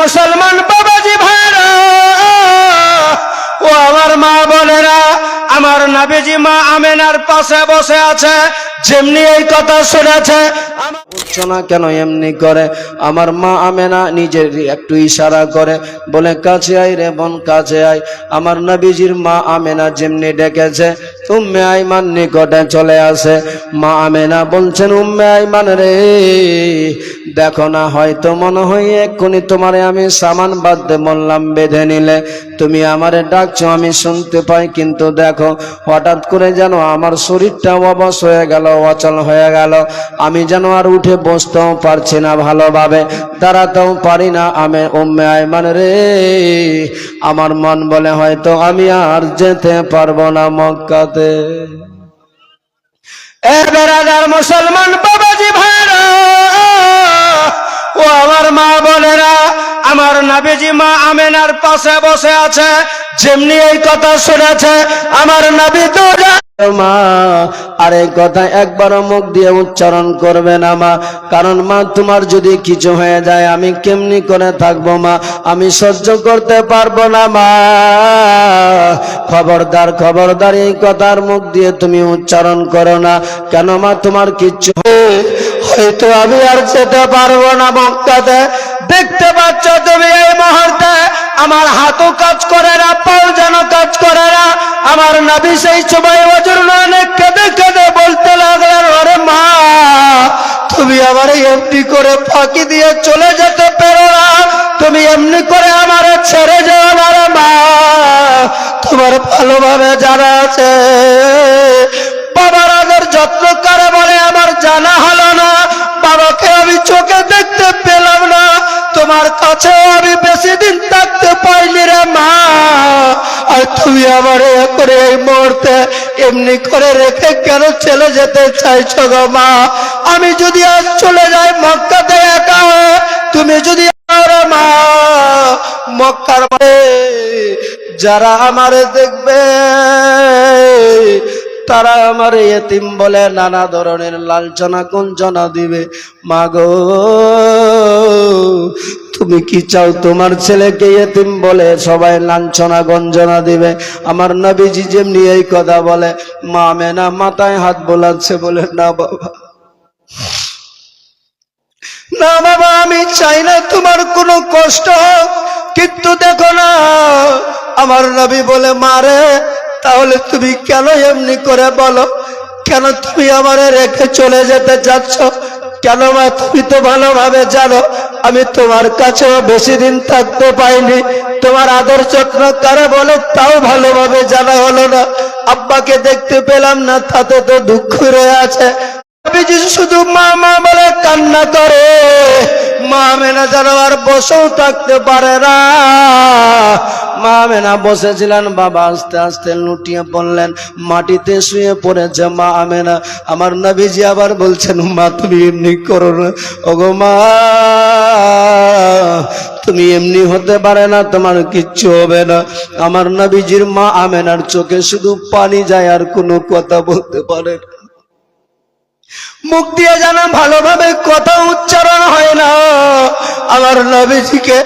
মুসলমান বাবাজি ভাইরা, ও আমার মা বোনেরা, আমার নাবিজি মা আমেনার পাশে বসে আছে, যেমনি এই কথা শুনেছে। উঠছো না কেন এমনি করে? আমার মা আমেনা নিজের একটু ইশারা করে, বলে, কাছে আয় রে বোন, কাছে আয়। আমার নবীজির মা আমেনা যেমনি ডেকেছে, উম্মে আইমান নিকটে চলে আসে। মা আমেনা বলছেন, উম্মে আইমান রে দেখো না, হয়তো মনে হয় এক্ষুনি তোমারে আমি সামান বাঁধতে বললাম, বেঁধে নিলে। তুমি আমারে ডাকছো, আমি শুনতে পাই, কিন্তু দেখো, হঠাৎ করে যেন আমার শরীরটা অবশ হয়ে গেল, অচল হয়ে গেল। আমি যেন আর উঠে বসতেও পারছি না ভালোভাবে, দাঁড়াতেও পারি না। আমি উম্মে আইমান রে, আমার মন বলে হয়তো আমি আর যেতে পারব না মক্কাতে। এ বেড়াদার মুসলমান! নাবিজি মা আমেনার পাশে বসে আছে, যেমনি এই কথা শুনেছে আমার নাবি মা। আর এই কথা একবারও মুখ দিয়ে উচ্চারণ করবে না মা। কারণ মা, তোমার যদি কিছু হয়ে যায়, আমি কেমনি করে থাকব মা? আমি সহ্য করতে পারব না মা। খবরদার খবরদার, এই কথার মুখ দিয়ে তুমি উচ্চারণ করো না। কেন মা, তোমার কিচ্ছু হয়তো আমি আর যেতে পারব না মক্কাতে। দেখতে পাচ্ছ তুমি এই মুহূর্তে? আমার হাতও কাজ করে না, পাও যেন কাজ করে না। আমার নাবি সেই সময় অজুর অনেক কেঁদে কেঁদে বলতে লাগলেন ওরে মা, তুমি আমার এমনি করে ফাঁকি দিয়ে চলে যেতে পারো না। তুমি এমনি করে আমার ছেড়ে যাও না রে মা। তোমার ভালোভাবে জানা আছে। বাবার আগের যত্ন করে বলে আমার জানা হলো না। বাবাকে আমি চোখে না তোমার কাছে আমি বেশি দিন থাকতে পাইনি রে মা। আর তুমি আমার করে এই মুহূর্তে এমনি করে রেখে কেন চলে যেতে চাইছো গো মা? আমি যদি আজ চলে যাই মক্কাতে একা তুমি যদি আমার মা, মক্কার যারা আমারে দেখবে তারা আমার এতিম বলে নানা ধরনের লাঞ্ছনা কুঞ্চনা দিবে। মাগো, তুমি কি চাও তোমার ছেলেকে এতিম বলে সবাই লাঞ্ছনা গঞ্জনা দিবে? আমার নবীজি যেমনি এই কথা বলে, মা মেনা মাথায় হাত বোলাচ্ছে বলে, না বাবা না বাবা, আমি চাই না তোমার কোনো কষ্ট হোক, কিন্তু দেখো না, আমার নবী বলে মারে তাহলে তুমি কেন এমনি করে বলো? কেন তুমি আমারে রেখে চলে যেতে চাচ্ছ কেন মা, তুমি তো ভালোভাবে জানো, আমি তোমার কাছেও বেশি দিন থাকতে পাইনি। তোমার আদর যত্ন কারে বলে, তাও ভালোভাবে জানা হলো না। আব্বাকে দেখতে পেলাম না, তাতে তো দুঃখ রয়ে আছে। শুধু মা মা বলে কান্না করে, মা মেনা যেন আর বসেও থাকতে পারে না। মা মেনা বসেছিলেন, বাবা আস্তে আস্তে লুটিয়ে পড়লেন, মাটিতে শুয়ে পড়েছে মা আমেনা আমার নবীজি আবার বলছেন, মা, তুমি এমনি করো না। ওগো মা, তুমি এমনি হতে পারে না, তোমার কিচ্ছু হবে না। আমার নবীজির মা আমেনার চোখে শুধু পানি যায় আর কোনো কথা বলতে পারে না। মুখ দিয়ে যেন ভালোভাবে কথা উচ্চারণ হয় না, আমার নবীজিকে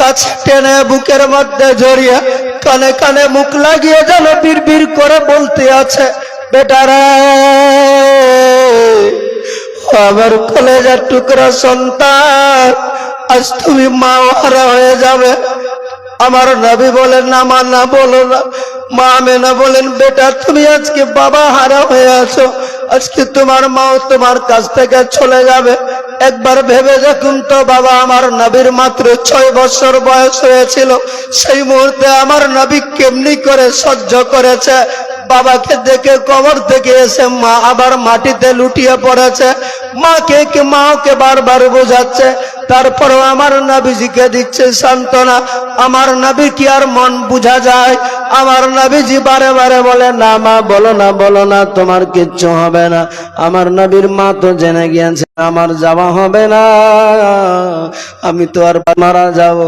কাছে টেনে বুকের মধ্যে জড়িয়ে কানে কানে মুখ লাগিয়ে যেন বীর করে বলতে আছে বেটারা আমার কলেজের টুকরা সন্তান, আজ তুমি মা হারা হয়ে যাবে। আমার নবী বলেন, না মা, না বলো না। মা মেনা বলেন, বেটা, তুমি আজকে বাবা হারা হয়ে আছো। আজকে তোমার মাও তোমার কাছ থেকে চলে যাবে। একবার ভেবে দেখুন তো বাবা, আমার নবীর মাত্র ছয় বছর বয়স হয়েছিল। সেই মুহূর্তে আমার নবী কেমনি করে সহ্য করেছে? বাবাকে দেখে, কবর থেকে এসে মা আবার মাটিতে লুটিয়ে পড়েছে। মাকে কে মাকে বারবার বোঝাচ্ছে। তারপরেও আমার নাবিজিকে দিচ্ছে সান্ত্বনা। আমার নাবি কি আর মন বুঝা যায়? আমার নাবিজি বারে বারে বলে, না মা, বলো না বলো না, তোমার কিচ্ছু হবে না। আমার নবীর মা তো জেনে গিয়েছে, আমার যাওয়া হবে না। আমি তো আর মারা যাব।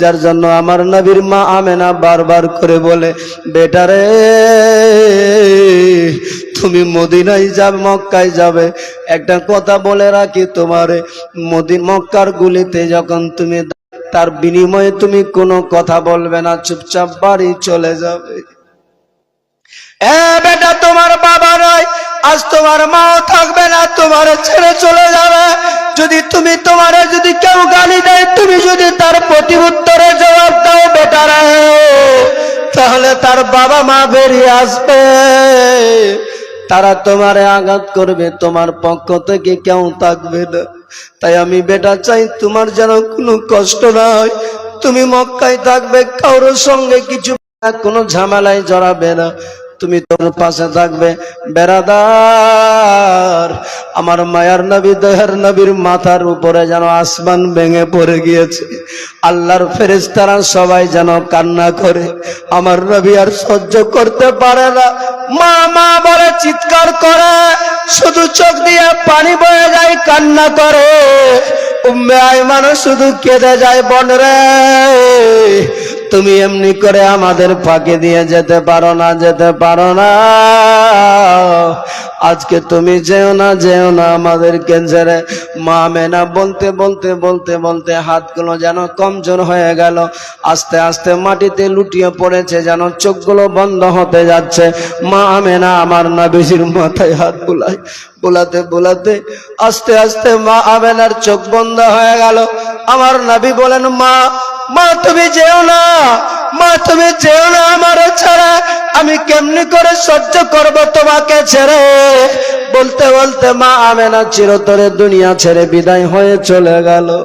যার জন্য আমার নবীর মা আমেনা বারবার করে বলে বেটারে তুমি মদিনায় যাবে, মক্কায় যাবে। একটা কথা বলে রাখি তোমারে, মদিন মক্কার গুলিতে যখন তুমি তার বিনিময়ে তুমি কোনো কথা বলবে না, চুপচাপ বাড়ি চলে যাবে। এ বেটা তোমার বাবা নয়, আজ তোমার মাও থাকবে না, তোমার ছেড়ে চলে যাবে। যদি তুমি তোমারে যদি কেউ গালি দেয়, তুমি যদি তার প্রতি উত্তরে জবাব দাও, বেটা তাহলে তার বাবা মা বেরিয়ে আসবে। তারা তোমারে আঘাত করবে, তোমার পক্ষ থেকে কেউ থাকবে না। তাই আমি বেটা চাই, তোমার যেন কোনো কষ্ট না হয়। তুমি মক্কায় থাকবে, কারোর সঙ্গে কিছু কোনো ঝামেলায় জড়াবে না। তুমি তোর পাশে থাকবে, বেড়াদার। আমার মায়ার নবী দয়ার নবীর মাথার উপরে যেন আসমান ভেঙে পড়ে গিয়েছে। আল্লাহর ফেরেস্তারা সবাই যেন কান্না করে। আমার নবী আর সহ্য করতে পারে না। মা মা বলে চিৎকার করে। শুধু চোখ দিয়ে পানি বয়ে যায়, কান্না করে। উম্মে আইমানও শুধু কেঁদে যায় বন রে তুমি এমনি করে আমাদের ফাঁকে দিয়ে যেতে পারো না, যেতে পারো না। আজকে তুমি যেও না যেও না আমাদেরকে ছেড়ে। মা মেনা বলতে বলতে বলতে বলতে হাতগুলো যেন কমজোর হয়ে গেল। আস্তে আস্তে মাটিতে লুটিয়ে পড়েছে যেন চোখগুলো বন্ধ হতে যাচ্ছে। মা মেনা আমার না বেশির মাথায় হাত বুলাই বোলাতে বোলাতে আস্তে আস্তে মা আমেনার চোখ বন্ধ হয়ে গেল। আমার নাবি বলেন, মা মা, তুমি যেও না। মা, তুমি যেও না আমার ছাড়া। আমি কেমনি করে সহ্য করব তোমাকে ছেড়ে? বলতে বলতে মা আমেনা চিরতরে দুনিয়া ছেড়ে বিদায় হয়ে চলে গেল।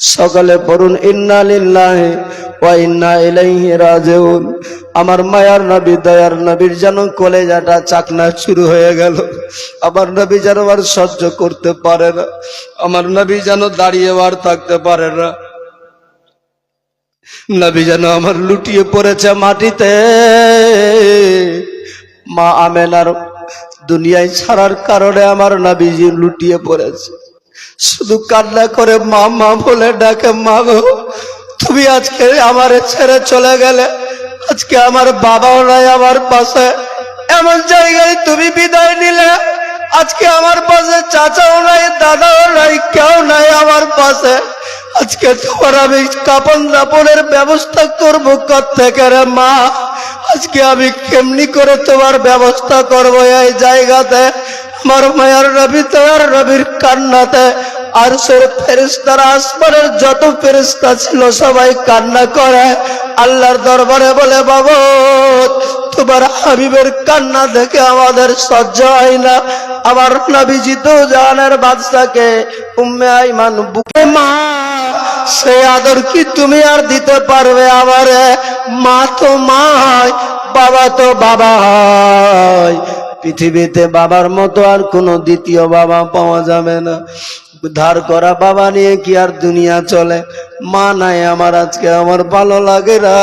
সকলে পড়ুন, ইন্না লিল্লাহি ওয়া ইন্না ইলাইহি রাজিউন। আমার মায়ার নবী, দয়ার নবীর যেন কলেজাটা, চাকনা শুরু হয়ে গেল। আমার নবী যেন আর সহ্য করতে পারে না। আমার নবী যেন দাঁড়িয়ে আর থাকতে পারে না। নবী যেন আমার লুটিয়ে পড়েছে মাটিতে। মা আমেনার দুনিয়ায় ছাড়ার কারণে আমার নবীজি লুটিয়ে পড়েছে। শুধু কান্না করে মা মা বলে ডাকে, মা গো, তুমি আজকে আমার ছেড়ে চলে গেলে, আজকে আমার বাবাও নাই আমার পাশে। এমন জায়গায় তুমি বিদায় নিলে, আজকে আমার পাশে চাচাও নাই, দাদাও নাই, কেউ নাই আমার পাশে। আজকে তোমার আমি কাপন দাপনের ব্যবস্থা করব থেকে রে মা? আজকে আমি কেমনি করে তোমার ব্যবস্থা করব এই জায়গাতে? আমার মায়ার রবি, তোমার রবির কান্নাতে আর সে ফেরিস্তার আসমানের যত ফেরিস্তা ছিল সবাই কান্না করে। আল্লাহর দরবারে বলে, বাবু, তোমার হাবিবের কান্না দেখে আমাদের সহ্য হয় না। আমার নবীজি তো জানের বাদশাকে উম্মে আইমান বুকে মা, সে আদর কি তুমি আর দিতে পারবে আমারে? মা তো মায় বাবা তো বাবা পৃথিবীতে বাবার মতো আর কোনো দ্বিতীয় বাবা পাওয়া যাবে না। ধার করা বাবা নিয়ে কি আর দুনিয়া চলে? মা নাই, আমার আজকে আমার ভালো লাগে না।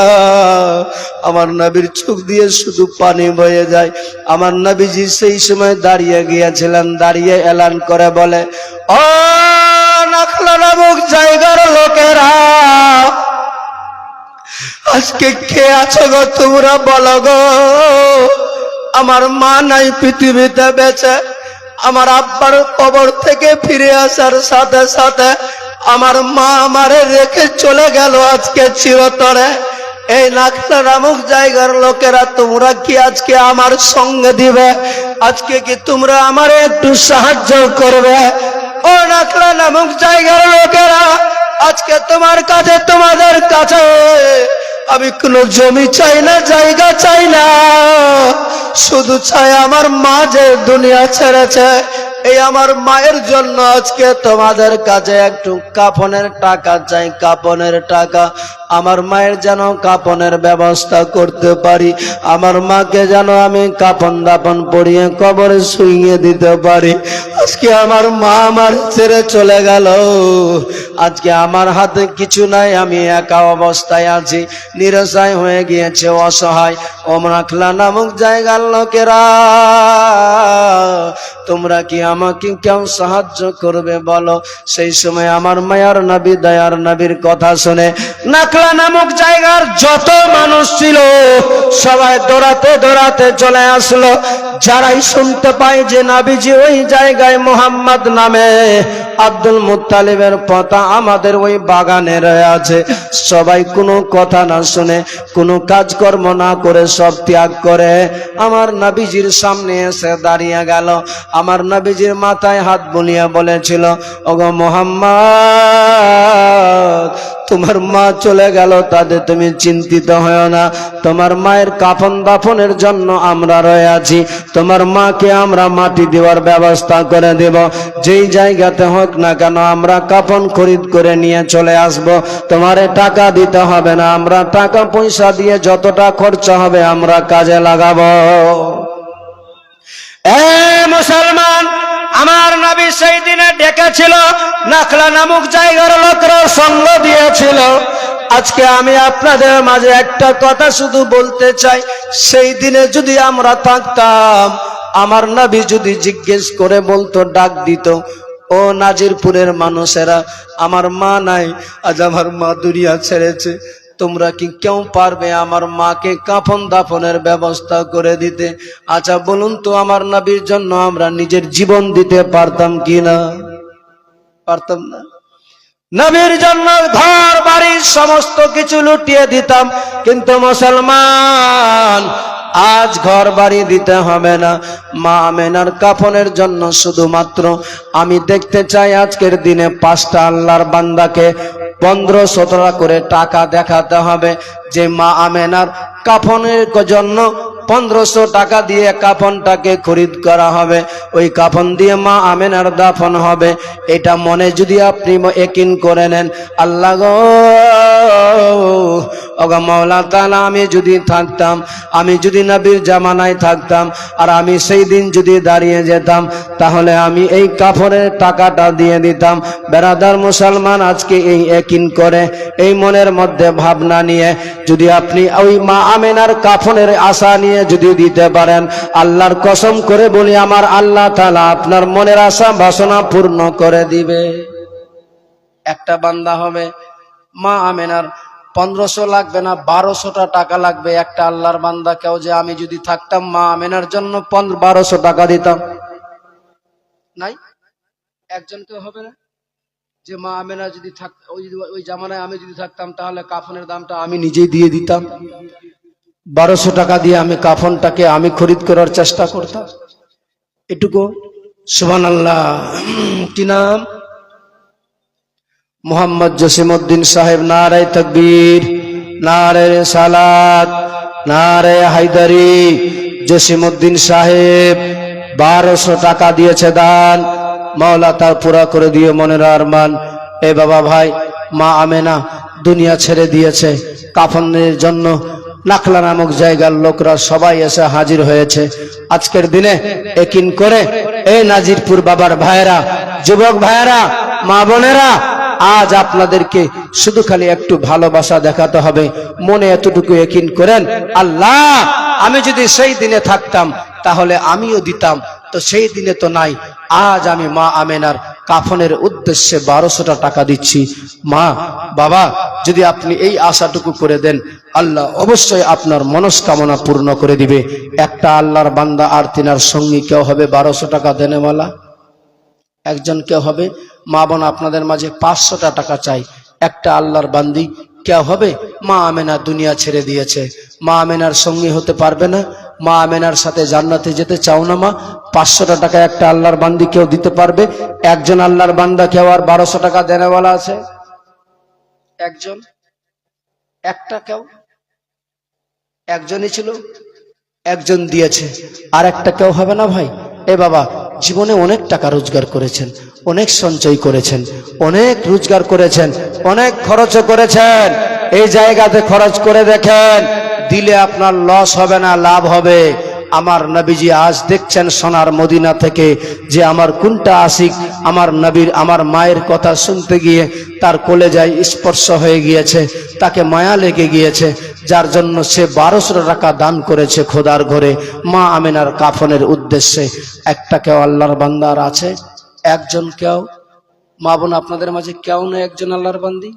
আমার নবীর চোখ দিয়ে শুধু পানি বয়ে যায়। আমার নবীজি সেই সময় দাঁড়িয়ে গিয়েছিলেন, দাঁড়িয়ে এলান করে বলে, ও নাখলা জায়গার লোকেরা, আজকে কে আছো গো তোমরা বলো গো? আমার মা নাই, পৃথিবীতে বেঁচে। আমার আব্বার কবর থেকে ফিরে আসার সাথে সাথে আমার মা আমারে রেখে চলে গেল আজকে চিরতরে। এই নাখলা নামক জায়গার লোকেরা তোমরা কি আজকে আমার সঙ্গে দিবে? আজকে কি তোমরা আমারে একটু সাহায্য করবে? ও নাখলা নামক জায়গার লোকেরা, আজকে তোমার কাছে, তোমাদের কাছে। আমি কোনো জমি চাই না, জায়গা চাই না। শুধু চাই আমার মা যে দুনিয়া ছেড়েছে এই আমার মায়ের জন্য আজকে তোমাদের কাছে একটু কাপনের টাকা চাই কাপনের টাকা। আমার মায়ের যেন কাপনের ব্যবস্থা করতে পারি, আমার মাকে যেন আমি কাপন দাপন পরিয়ে কবরে শুইয়ে দিতে পারি। আজকে আমার মা আমার ছেড়ে চলে গেল। আজকে আমার হাতে কিছু নাই, আমি একা অবস্থায় আছি, নিরসায় হয়ে গিয়েছে অসহায়। ওমরাখলা নামক জায়গার লোকেরা, তোমরা কি আমাকে কেউ সাহায্য করবে বলো? সেই সময় আমার মায়ার নবী, দয়ার নবীর কথা শুনে নাকলা নাখলা নামক জায়গার যত মানুষ ছিল, সবাই দৌড়াতে দৌড়াতে চলে আসলো। যারাই শুনতে পায় যে নাবিজি ওই জায়গায় মোহাম্মদ নামে, আব্দুল মুত্তালিবের পতা আমাদের ওই বাগানে আছে। সবাই কোনো কথা না শুনে, কোনো কাজকর্ম না করে সব ত্যাগ করে। আমার নাবিজির সামনে এসে দাঁড়িয়ে গেল। আমার নাবিজির মাথায় হাত বুলিয়ে বলেছিল, ওগো মোহাম্মদ তোমার মা চলে গেল, তাতে তুমি চিন্তিত হয় না। তোমার মায়ের কাফন দাফনের জন্য আমরা রয়ে আছি। তোমার মাকে আমরা মাটি দেওয়ার ব্যবস্থা করে দেব। যেই জায়গাতে হোক না কেন, আমরা কাফন খরিদ করে নিয়ে চলে আসব। তোমারে টাকা দিতে হবে না, আমরা টাকা পয়সা দিয়ে যতটা খরচা হবে আমরা কাজে লাগাবো। এ মুসলমান! আমার নবী সেই দিনে ডেকেছিল, নাখলা নামক জায়গার লোকরা সঙ্গ দিয়েছিল। আজকে আমি আপনাদের মাঝে একটা কথা শুধু বলতে চাই, সেই দিনে যদি আমরা থাকতাম, আমার নবী যদি জিজ্ঞেস করে বলতো, ডাক দিত, ও নাজিরপুরের মানুষেরা, আমার মা নাই, আজ আমার মা দুনিয়া ছেড়েছে। তোমরা কি কেউ পারবে আমার মাকে কাফন দাফনের ব্যবস্থা করে দিতে? আচ্ছা বলুন তো আমার নবীর জন্য আমরা নিজের জীবন দিতে পারতাম কি না পারতাম না। নবীর জন্য ঘর, বাড়ি, সমস্ত কিছু লুটিয়ে দিতাম। কিন্তু মুসলমান, আজ ঘর, বাড়ি দিতে হবে না। মা আমেনার কাফনের জন্য শুধুমাত্র আমি দেখতে চাই আজকের দিনে পাঁচটা আল্লাহর বান্দাকে। পনেরো সতেরো করে টাকা দেখাতে হবে যে মা আমেনার কাফনের জন্য পনেরোশো টাকা দিয়ে কাফনটাকে খরিদ করা হবে। ওই কাফন দিয়ে মা আমেনার দাফন হবে। এটা মনে যদি আপনি একিন করে নেন। আল্লাহ ওগো মাওলা তাআলা, আমি যদি থাকতাম, আমি যদি নবীর জামানায় থাকতাম, আর আমি সেই দিন যদি দাঁড়িয়ে যেতাম, তাহলে আমি এই কাফনের টাকাটা দিয়ে দিতাম। বেরাদার মুসলমান আজকে এই একিন করে, এই মনের মধ্যে ভাবনা নিয়ে, যদি আপনি ওই মা আমেনার কাফনের আশা নিয়ে যদি দিতে পারেন, আল্লাহর কসম করে বলি, আমার আল্লাহ তালা আপনার মনের আশা বাসনা পূর্ণ করে দিবে। একটা বান্দা হবে মা আমেনার পনেরোশো লাগবে না, বারোশোটা টাকা লাগবে। একটা আল্লাহর বান্দা কেউ যে আমি যদি থাকতাম, মা আমেনার জন্য বারোশো টাকা দিতাম। নাই? একজন কেউ হবে না? যে মা আমেনা যদি ওই ওই জামানায় আমি যদি থাকতাম, তাহলে কাফনের দামটা আমি নিজেই দিয়ে দিতাম। বারোশো টাকা দিয়ে আমি কাফনটাকে আমি খরিদ করার চেষ্টা করতাম। এটুকু। সুবান আল্লাহ কি নাম? মোহাম্মদ জসিমউদ্দিন সাহেব, নারায় তকবীর, নারায় সালাত নারায় হায়দারি। জসিমউদ্দিন সাহেব, বারোশো টাকা দিয়েছে দান। মাওলা তার পুরা করে দিয়ে মনের আরমান। এ বাবা ভাই, মা আমেনা, দুনিয়া ছেড়ে দিয়েছে। কাফনের জন্য নাখলা নামক জায়গার লোকরা সবাই এসে হাজির হয়েছে। আজকের দিনে একিন করে এই নাজিরপুর বাবার ভাইয়েরা, যুবক ভাইয়েরা, মা বোনেরা আজ আপনাদেরকে শুধু খালি একটু ভালোবাসা দেখাতে হবে। মনে এতটুকু একিন করেন, আল্লাহ, আমি যদি সেই দিনে থাকতাম, তাহলে আমিও দিতাম। তো সেই দিনে তো নাই, আজ আমি মা আমেনার কাফনের উদ্দেশ্যে বারোশোটা টাকা দিচ্ছি। মা, বাবা, যদি আপনি এই আশাটুকু করে দেন, আল্লাহ অবশ্যই আপনার মনস্কামনা পূর্ণ করে দিবে। একটা আল্লাহর বান্দা আর তিনার সঙ্গী কেউ হবে বারোশো টাকা দেনেওয়ালা? একজন কেউ হবে মা বোন আপনাদের মাঝে পাঁচশোটা টাকা চাই। একটা আল্লাহর বান্দি কেউ হবে? মা আমেনা দুনিয়া ছেড়ে দিয়েছে। মা আমেনার সঙ্গী হতে পারবে না। মা আমেনার সাথে জান্নাতে যেতে চাও না মা। পাঁচশোটা টাকা একটা আল্লাহর বান্দি কেউ দিতে পারবে? একজন আল্লাহর বান্দা কেউ আর বারোশো টাকা দেনেওয়ালা আছে? একজন? একটা কেউ? একজনই ছিল? একজন দিয়েছে। আর একটা কেউ হবে না ভাই? এ বাবা, জীবনে অনেক টাকা রোজগার করেছেন। অনেক সঞ্চয় করেছেন, অনেক রোজগার করেছেন, অনেক খরচও করেছেন। এই জায়গাতে খরচ করে দেখেন, দিলে আপনার লস হবে না, লাভ হবে। আমার নবীজি আজ দেখছেন সোনার মদিনা থেকে যে আমার কোনটা আশিক, আমার নবীর, আমার মায়ের কথা শুনতে গিয়ে তার কোলে যায় স্পর্শ হয়ে গিয়েছে, তাকে মায়া লেগে গিয়েছে, যার জন্য সে বারোশো টাকা দান করেছে খোদার ঘরে, মা আমিনার কাফনের উদ্দেশ্যে। একটা কেউ আল্লাহর বান্দার আছে? একজন কেউ মা বোন আপনাদের মাঝে কেউ না একজন আল্লাহর বান্দি?